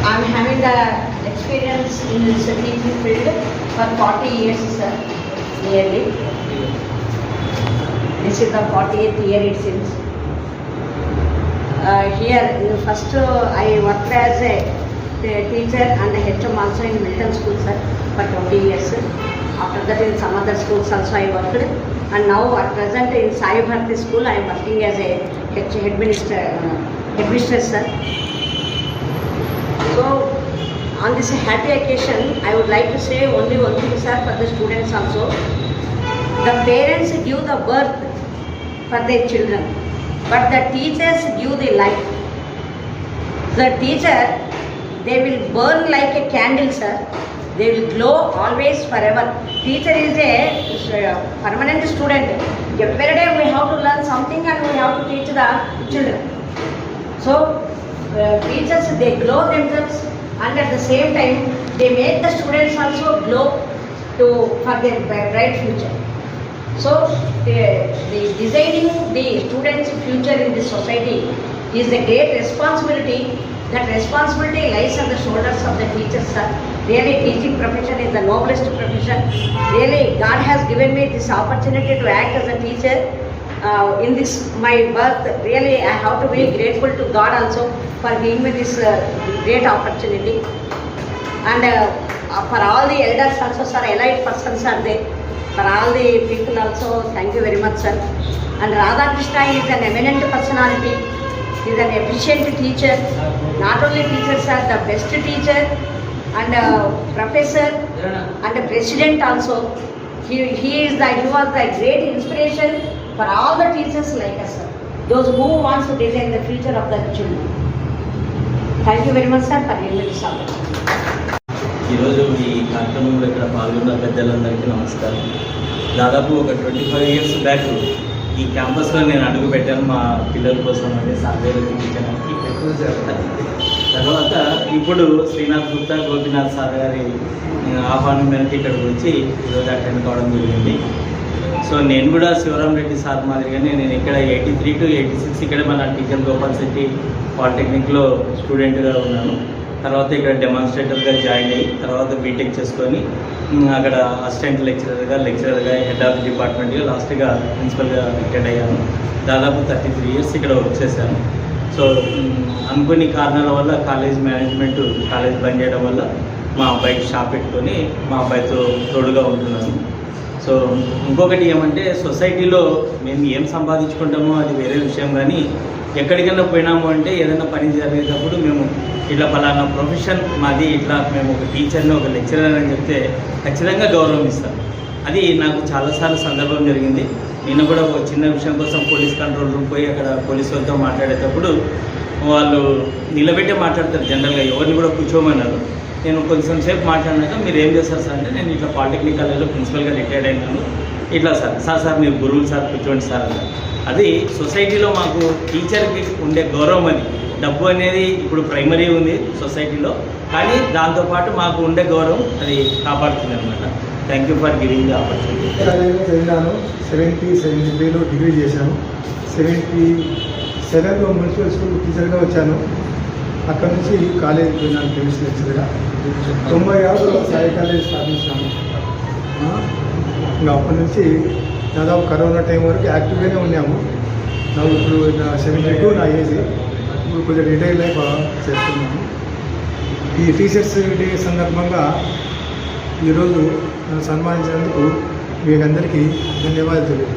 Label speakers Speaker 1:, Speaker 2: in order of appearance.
Speaker 1: Sir, I am Shakuntala. I am having the experience in this teaching field for 40 years, sir, nearly. This is the 40th year it seems. Uh, here, in the first uh, I worked as a, teacher and a HM also in Milton School, sir, for 20 years. After that, in some other schools also I worked. And now, at present, in Sai School, I am working as a head uh, headmistress, sir. So, on this happy occasion, I would like to say only one thing, sir, for the students also. The parents give the birth for their children, but the teachers give the life. The teacher, they will burn like a candle, sir. They will glow always forever. Teacher is a permanent student. Every day we have to learn something and we have to teach the children. So, they glow themselves and at the same time, they make the students also glow to, for their bright future. So, the, the designing the students' future in this society is a great responsibility. That responsibility lies on the shoulders of the teachers, sir. Really, teaching profession is the noblest profession. Really, God has given me this opportunity to act as a teacher uh, in this my birth really i have to be grateful to god also for giving me this uh, great opportunity. And uh, uh, for all the elders also sir elite persons are there. For all the people also thank you very much sir. And radha krishna is an eminent personality. He is an efficient teacher. Not only teachers are the best teacher and uh, professor and president also. He, he is the he was the great inspiration for all the teachers like us sir. those who wants to design the future of the children. Thank you very much sir for
Speaker 2: ఈరోజు ఈ కార్యక్రమంలో ఇక్కడ పాల్గొన్న పెద్దలందరికీ నమస్కారం. దాదాపు ఒక twenty five years back ఈ క్యాంపస్లో నేను అడుగు పెట్టాను మా పిల్లల కోసం అంటే సాధ్యాలు చూపించడానికి తర్వాత ఇప్పుడు శ్రీనాథ్ గుప్తా గోపీనాథ్ సార్ గారి ఆహ్వానం మేరకు ఇక్కడికి వచ్చి ఈరోజు అటెండ్ కావడం జరిగింది. సో నేను కూడా శివరామ్ రెడ్డి సార్ మాదిరిగానే నేను ఇక్కడ eighty three two eighty six ఇక్కడ మన టీచర్ గోపాల్ శెట్టి పాలిటెక్నిక్లో స్టూడెంట్గా ఉన్నాను. తర్వాత ఇక్కడ డెమాన్స్ట్రేటర్గా జాయిన్ అయ్యి తర్వాత బీటెక్ చేసుకొని అక్కడ అసిస్టెంట్ లెక్చరర్గా లెక్చరర్గా హెడ్ ఆఫ్ డిపార్ట్మెంట్గా లాస్ట్గా ప్రిన్సిపల్గా రిటైర్డ్ అయ్యాను. దాదాపు థర్టీ త్రీ ఇయర్స్ ఇక్కడ వర్క్ చేశాను. సో అనుకుని అనుకోని కారణాల వల్ల కాలేజ్ మేనేజ్మెంట్ కాలేజ్ బంద్ చేయడం వల్ల మా అబ్బాయికి షాప్ పెట్టుకొని మా అబ్బాయితో తోడుగా ఉంటున్నాను. సో ఇంకొకటి ఏమంటే సొసైటీలో మేము ఏం సంపాదించుకుంటామో అది వేరే విషయం కానీ ఎక్కడికైనా పోయినాము అంటే ఏదైనా పని జరిగేటప్పుడు మేము ఇట్లా పలానా ప్రొఫెషన్ మాది ఇట్లా మేము ఒక టీచర్ని ఒక లెక్చరర్ అని చెప్తే ఖచ్చితంగా గౌరవం ఇస్తాం. అది నాకు చాలాసార్లు సందర్భం జరిగింది. నేను కూడా ఒక చిన్న విషయం కోసం పోలీస్ కంట్రోల్ రూమ్ పోయి అక్కడ పోలీసులతో మాట్లాడేటప్పుడు వాళ్ళు నిలబెట్టే మాట్లాడతారు జనరల్గా. ఎవరిని కూడా కూర్చోమన్నారు. నేను కొంచెం సేపు మాట్లాడినాక మీరు ఏం చేస్తారు సార్ అంటే నేను ఇట్లా పాలిటెక్నిక్ కాలేజ్లో ప్రిన్సిపల్గా రిటైర్డ్ అయినాను. ఇట్లా సార్ సార్ సార్ మీరు గురువులు సార్ కూర్చోండి సార్ అన్నారు. అది సొసైటీలో మాకు టీచర్కి ఉండే గౌరవం అది. డబ్బు అనేది ఇప్పుడు ప్రైమరీ ఉంది సొసైటీలో కానీ దాంతోపాటు మాకు ఉండే గౌరవం అది కాపాడుతుంది అనమాట thank you for giving the opportunity
Speaker 3: నేను చదివినాను సెవెంటీ సెవెంటీ త్రీలో డిగ్రీ చేశాను. సెవెంటీ సెవెన్లో మున్సిపల్ స్కూల్ టీచర్గా వచ్చాను. అక్కడ నుంచి కాలేజీకి పోయినాను కెమిస్ట్రీ లెక్చర్గా తొంభై ఆరులో సాయి కాలేజ్ స్థాపించాము ఇంకా అప్పటి నుంచి దాదాపు కరోనా టైం వరకు యాక్టివ్గానే ఉన్నాము. నాకు ఇప్పుడు నా సెవెంటీ టూ నా ఏజ్. ఇప్పుడు కొంచెం రిటైర్ లైఫ్ చేస్తున్నాను ఈ టీచర్స్ డే సందర్భంగా ఈరోజు నన్ను సన్మానించినందుకు మీకందరికీ ధన్యవాదాలు తెలియదు